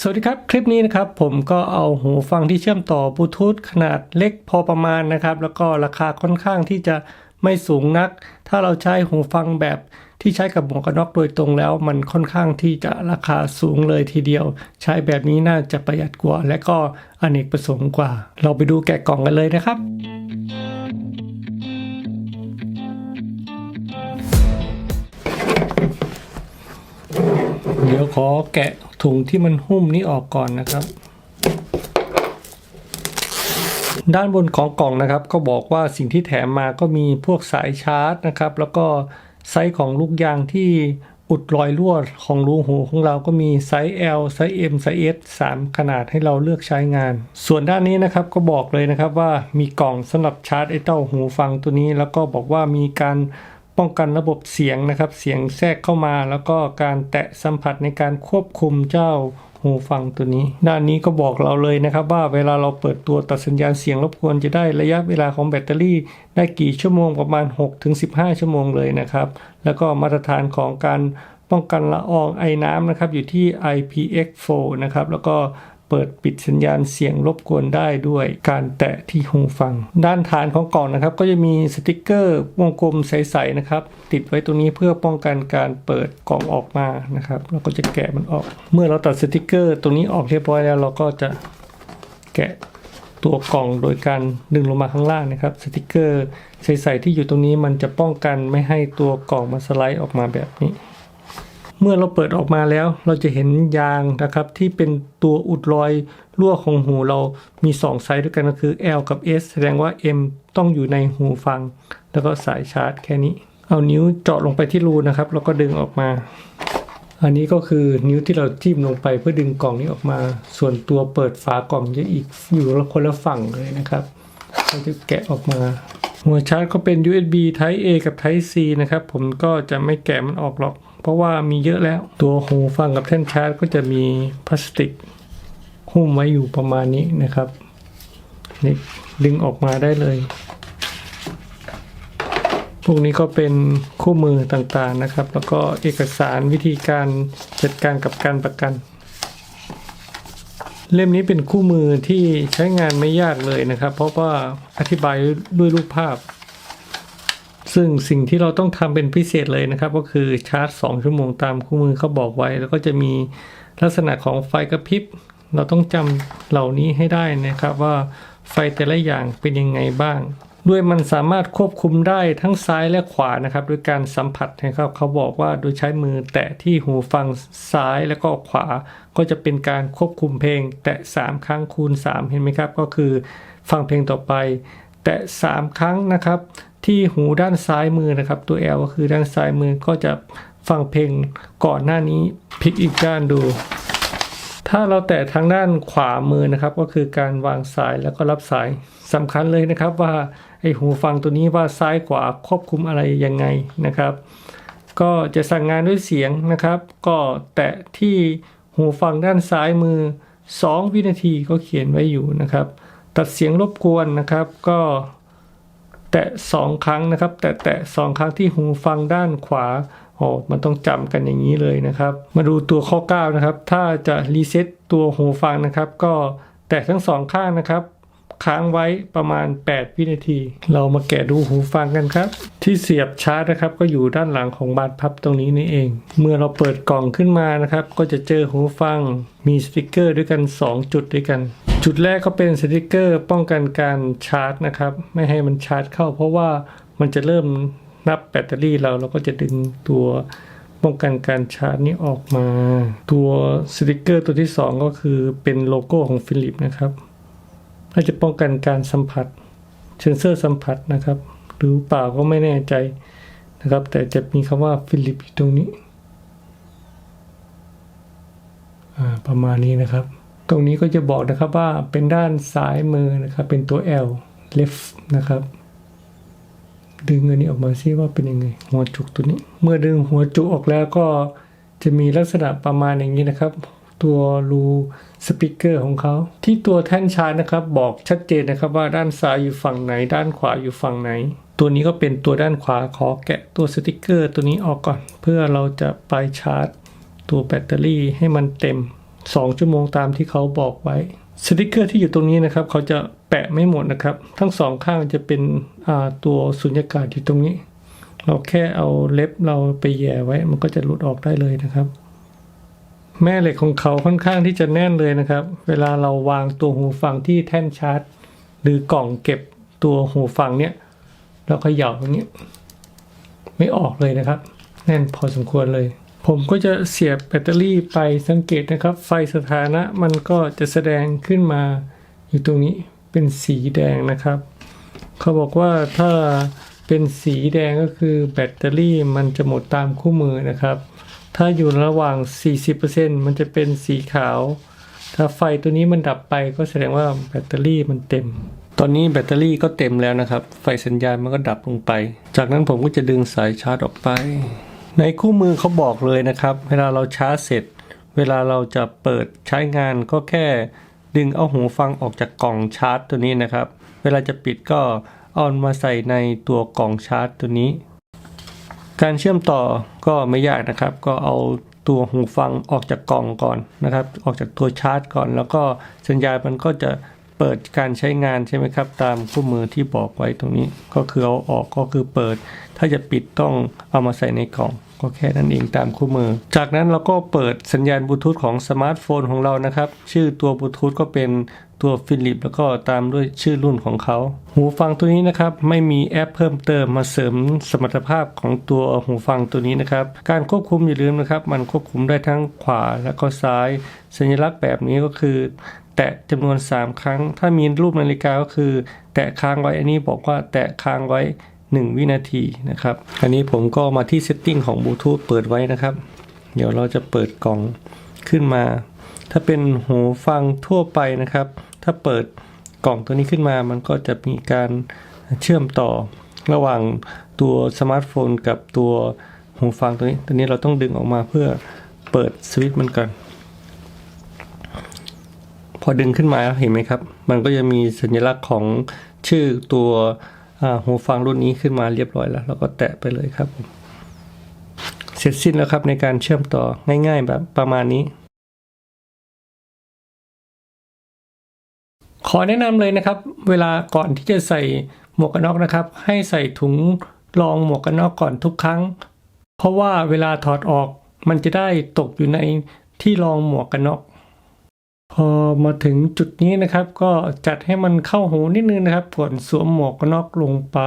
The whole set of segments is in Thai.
สวัสดีครับ คลิปนี้นะครับผมก็เอาหูฟังที่เชื่อมต่อบลูทูธขนาดเล็กพอประมาณนะครับ แล้วก็ราคาค่อนข้างที่จะไม่สูงนัก ถ้าเราใช้หูฟังแบบที่ใช้กับหมวกกันน็อกโดยตรงแล้ว มันค่อนข้างที่จะราคาสูงเลยทีเดียว ใช้แบบนี้น่าจะประหยัดกว่า และก็อเนกประสงค์กว่า เราไปดูแกะกล่องกันเลยนะครับเดี๋ยวขอแกะ ถุงที่มันหุ้มนี้ออกก่อนนะครับ ด้านบนของกล่องนะครับ ก็บอกว่าสิ่งที่แถมมาก็มีพวกสายชาร์จนะครับ แล้วก็ไซส์ของลูกยางที่อุดรอยรั่วของรูหูของเราก็มีไซส์ L ไซส์ M ไซส์ S 3 ขนาดให้เราเลือกใช้งาน ส่วนด้านนี้นะครับก็บอกเลยนะครับว่ามีกล่องสำหรับชาร์จไอเต้าหูฟังตัวนี้ แล้วก็บอกว่ามีการ ป้องกันระบบเสียงนะครับ เสียงแทรกเข้ามา แล้วก็การแตะสัมผัสในการควบคุมเจ้าหูฟังตัวนี้ ด้านนี้ก็บอกเราเลยนะครับ ว่าเวลาเราเปิดตัวตัดสัญญาณเสียงรบกวนจะได้ระยะเวลาของแบตเตอรี่ ได้กี่ชั่วโมงประมาณ 6-15 ชั่วโมงเลยนะครับ แล้วก็มาตรฐานของการป้องกันละอองไอน้ำนะครับอยู่ที่ IPX4 นะครับแล้วก็ เปิดปิดสัญญาณเสียงรบกวนได้ด้วยการแตะที่หูฟัง ด้านฐานของกล่องนะครับ ก็จะมีสติกเกอร์วงกลมใสๆนะครับ ติดไว้ตรงนี้เพื่อป้องกันการเปิดกล่องออกมานะครับเราก็จะแกะมันออก เมื่อเราตัดสติกเกอร์ตรงนี้ออกเรียบร้อยแล้ว เราก็จะแกะตัวกล่องโดยการดึงลงมาข้างล่างนะครับสติกเกอร์ใสๆที่อยู่ตรงนี้มันจะป้องกันไม่ให้ตัวกล่องมันสไลด์ออกมาแบบนี้ เมื่อเราเปิดออกมาแล้ว เราจะเห็นยางนะครับที่เป็นตัวอุดรอยรั่วของหูเรามี 2 ไซส์ด้วยกันก็คือ L กับ S แสดงว่า M ต้องอยู่ในหูฟัง แล้วก็สายชาร์จแค่นี้ เอานิ้วเจาะลงไปที่รูนะครับ แล้วก็ดึงออกมา อันนี้ก็คือนิ้วที่เราจิ้มลงไปเพื่อดึงกล่องนี้ออกมา ส่วนตัวเปิดฝากล่องจะอีกอยู่คนละฝั่งเลยนะครับเราจะแกะออกมาหัวชาร์จก็เป็น USB Type A กับ Type C นะครับ ผมก็จะไม่แกะมันออกหรอก ราะว่ามีเยอะแล้ว ตัวหูฟังกับแท่นชาร์จก็จะมีพลาสติกหุ้มไว้อยู่ประมาณนี้นะครับนี่ดึงออกมาได้เลย พวกนี้ก็เป็นคู่มือต่างๆนะครับ แล้วก็เอกสารวิธีการจัดการกับการประกัน เล่มนี้เป็นคู่มือที่ใช้งานไม่ยากเลยนะครับ เพราะว่าอธิบายด้วยรูปภาพ ซึ่งสิ่งที่เราต้องทำเป็นพิเศษเลยนะครับ ก็คือชาร์จ 2 ชั่วโมงตามคู่มือเขาบอกไว้ แล้วก็จะมีลักษณะของไฟกระพริบ เราต้องจำเหล่านี้ให้ได้นะครับว่าไฟแต่ละอย่างเป็นยังไงบ้าง ด้วยมันสามารถควบคุมได้ทั้งซ้ายและขวานะครับด้วยการสัมผัสนะครับเขาบอกว่าโดยใช้มือแตะที่หูฟังซ้ายแล้วก็ขวา ก็จะเป็นการควบคุมเพลง แตะ 3 ครั้งคูณ 3 เห็นไหมครับ ก็คือฟังเพลงต่อไป แตะ 3 ครั้งนะครับ ที่หูด้านซ้ายมือนะครับ ตัว L ก็คือด้านซ้ายมือก็จะฟังเพลงก่อนหน้านี้พลิกอีกด้านดู ถ้าเราแตะทางด้านขวามือนะครับ ก็คือการวางสายแล้วก็รับสายสำคัญเลยนะครับว่าไอหูฟังตัวนี้ว่าซ้ายขวาควบคุมอะไรยังไงนะครับ ก็จะสั่งงานด้วยเสียงนะครับ ก็แตะที่หูฟังด้านซ้ายมือ 2 วินาทีก็เขียนไว้อยู่นะครับ ตัดเสียงรบกวนนะครับ ก็ แตะสองครั้งนะครับ แตะแตะสองครั้งที่หูฟังด้านขวาโอ้มันต้องจำกันอย่างนี้เลยนะครับ มาดูตัวข้อ 9 นะครับ ถ้าจะรีเซ็ตตัวหูฟังนะครับ ก็แตะทั้งสองข้างนะครับ ค้างไว้ประมาณ 8 วินาที เรามาแกะดูหูฟังกันครับ ที่เสียบชาร์จนะครับ ก็อยู่ด้านหลังของบานพับตรงนี้นี่เอง เมื่อเราเปิดกล่องขึ้นมานะครับ ก็จะเจอหูฟังมีสติกเกอร์ด้วยกัน 2 จุดด้วยกัน จุดแรกก็เป็นสติกเกอร์ป้องกันการชาร์จนะครับ ไม่ให้มันชาร์จเข้า เพราะว่ามันจะเริ่มนับแบตเตอรี่เราเราก็จะดึงตัวป้องกันการชาร์จนี้ออกมา ตัวสติกเกอร์ตัวที่ 2 ก็คือเป็นโลโก้ของฟิลิปนะครับ ก็จะป้องกันการสัมผัสเซนเซอร์สัมผัสนะครับ หรือเปล่าก็ไม่แน่ใจนะครับ แต่จะมีคำว่าฟิลิปอยู่ตรงนี้ประมาณนี้นะครับ ตรงนี้ก็จะบอกนะครับว่าเป็นด้านซ้ายมือนะครับ เป็นตัว L left นะครับ ดึงอันนี้ออกมาซิว่าเป็นยังไง หัวจุกตัวนี้ เมื่อดึงหัวจุกออกแล้วก็จะมีลักษณะประมาณอย่างนี้นะครับ ตัวรูสปีกเกอร์ของเขา ที่ตัวแท่นชาร์จนะครับ บอกชัดเจนนะครับว่าด้านซ้ายอยู่ฝั่งไหน ด้านขวาอยู่ฝั่งไหน ตัวนี้ก็เป็นตัวด้านขวาขอแกะตัวสติกเกอร์ ตัวนี้ออกก่อน เพื่อเราจะไปชาร์จ ตัวแบตเตอรี่ให้มันเต็ม 2 ชั่วโมงตามที่เขาบอกไว้สติกเกอร์ที่อยู่ตรงนี้นะครับ เขาจะแปะไม่หมดนะครับ ทั้งสองข้างจะเป็นตัวสุญญากาศอยู่ตรงนี้ เราแค่เอาเล็บเราไปแย่ไว้ มันก็จะหลุดออกได้เลยนะครับ แม่เหล็กของเขาค่อนข้างที่จะแน่นเลยนะครับ เวลาเราวางตัวหูฟังที่แท่นชาร์จ หรือกล่องเก็บตัวหูฟังเนี่ยเราเขย่าตรงนี้ไม่ออกเลยนะครับ แน่นพอสมควรเลย ผมก็จะเสียบแบตเตอรี่ไปสังเกตนะครับ ไฟสถานะมันก็จะแสดงขึ้นมาอยู่ตรงนี้เป็นสีแดงนะครับ เขาบอกว่าถ้าเป็นสีแดงก็คือแบตเตอรี่มันจะหมดตามคู่มือนะครับ ถ้าอยู่ระหว่าง 40%มันจะเป็นสีขาว ถ้าไฟตัวนี้มันดับไปก็แสดงว่าแบตเตอรี่มันเต็ม ตอนนี้แบตเตอรี่ก็เต็มแล้วนะครับ ไฟสัญญาณมันก็ดับลงไป จากนั้นผมก็จะดึงสายชาร์จออกไป ในคู่มือเขาบอกเลยนะครับ เวลาเราชาร์จเสร็จ เวลาเราจะเปิดใช้งานก็แค่ดึงเอาหูฟังออกจากกล่องชาร์จตัวนี้นะครับ เวลาจะปิดก็เอามาใส่ในตัวกล่องชาร์จตัวนี้ การเชื่อมต่อก็ไม่ยากนะครับ ก็เอาตัวหูฟังออกจากกล่องก่อนนะครับ ออกจากตัวชาร์จก่อน แล้วก็สัญญาณมันก็จะเปิดการใช้งานใช่ไหมครับ ตามคู่มือที่บอกไว้ตรงนี้ ก็คือเอาออกก็คือเปิด ถ้าจะปิดต้องเอามาใส่ในกล่อง ก็แค่นั้นเองตามคู่มือ จากนั้นเราก็เปิดสัญญาณบลูทูธของสมาร์ทโฟนของเรานะครับ ชื่อตัวบลูทูธก็เป็นตัวฟิลิปแล้วก็ตามด้วยชื่อรุ่นของเขา หูฟังตัวนี้นะครับ ไม่มีแอปเพิ่มเติมมาเสริมสมรรถภาพของตัวหูฟังตัวนี้นะครับ การควบคุมอย่าลืมนะครับ มันควบคุมได้ทั้งขวาและก็ซ้าย สัญลักษณ์แบบนี้ก็คือ แตะจำนวน 3 ครั้ง ถ้ามีรูปนาฬิกาก็คือ แตะค้างไว้อันนี้บอกว่าแตะค้างไว้ 1 วินาทีนะครับ อันนี้ผมก็มาที่ setting ของบลูทูธเปิดไว้นะครับ เดี๋ยวเราจะเปิดกล่องขึ้นมา ถ้าเป็นหูฟังทั่วไปนะครับ ถ้าเปิดกล่องตัวนี้ขึ้นมา มันก็จะมีการเชื่อมต่อระหว่างตัวสมาร์ทโฟนกับตัวหูฟังตัวนี้ ตัวนี้เราต้องดึงออกมาเพื่อเปิดสวิตช์มันก่อน พอดึงขึ้นมาเห็นไหมครับ มันก็จะมีสัญลักษณ์ของชื่อตัว หูฟังรุ่นนี้ขึ้นมาเรียบร้อยแล้วแล้วก็แตะไปเลยครับผมเสร็จสิ้นแล้วครับในการเชื่อมต่อง่ายๆแบบประมาณนี้ ขอแนะนำเลยนะครับ เวลาก่อนที่จะใส่หมวกกันน็อกนะครับ ให้ใส่ถุงรองหมวกกันน็อกก่อนทุกครั้ง เพราะว่าเวลาถอดออกมันจะได้ตกอยู่ในที่รองหมวกกันน็อก พอมาถึงจุดนี้นะครับ ก็จัดให้มันเข้าหูนิดนึงนะครับก่อนสวมหมวกกันน็อกลงไป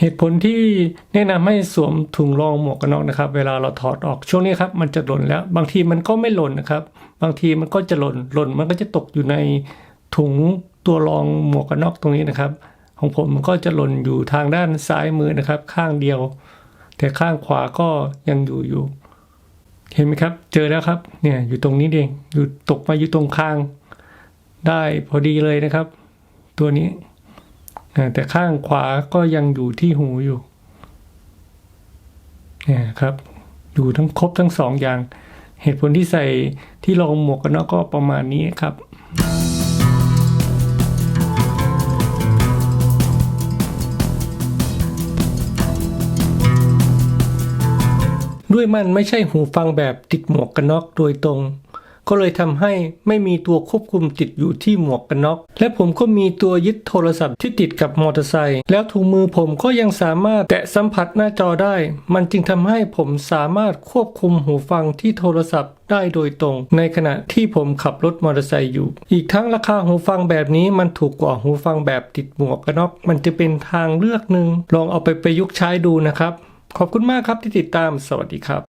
เหตุผลที่แนะนำให้สวมถุงรองหมวกกันน็อกนะครับ เวลาเราถอดออกช่วงนี้ครับมันจะหล่นแล้ว บางทีมันก็ไม่หล่นนะครับ บางทีมันก็จะหล่นหล่นมันก็จะตกอยู่ในถุงตัวรองหมวกกันน็อกตรงนี้นะครับ ของผมมันก็จะหล่นอยู่ทางด้านซ้ายมือนะครับ ข้างเดียว แต่ข้างขวาก็ยังอยู่อยู่ เห็นไหมครับ เจอแล้วครับเนี่ยอยู่ตรงนี้เองอยู่ตกมาอยู่ตรงข้าง ได้พอดีเลยนะครับ ตัวนี้ แต่ข้างขวาก็ยังอยู่ที่หูอยู่เนี่ยครับ อยู่ทั้งครบทั้งสองอย่าง เหตุผลที่ใส่ที่รองหมวกกันน็อกก็ประมาณนี้ครับด้วยมันไม่ใช่หูฟังแบบติดหมวกกันน็อกโดยตรง ก็เลยทำให้ไม่มีตัวควบคุมติดอยู่ที่หมวกกันน็อก และผมก็มีตัวยึดโทรศัพท์ที่ติดกับมอเตอร์ไซค์แล้วถุงมือผมก็ยังสามารถแตะสัมผัสหน้าจอได้ มันจึงทำให้ผมสามารถควบคุมหูฟังที่โทรศัพท์ได้โดยตรง ในขณะที่ผมขับรถมอเตอร์ไซค์อยู่ อีกทั้งราคาหูฟังแบบนี้มันถูกกว่าหูฟังแบบติดหมวกกันน็อกมันจะเป็นทางเลือกหนึ่งลองเอาไปประยุกต์ใช้ดูนะครับ ขอบคุณมากครับที่ติดตามสวัสดีครับ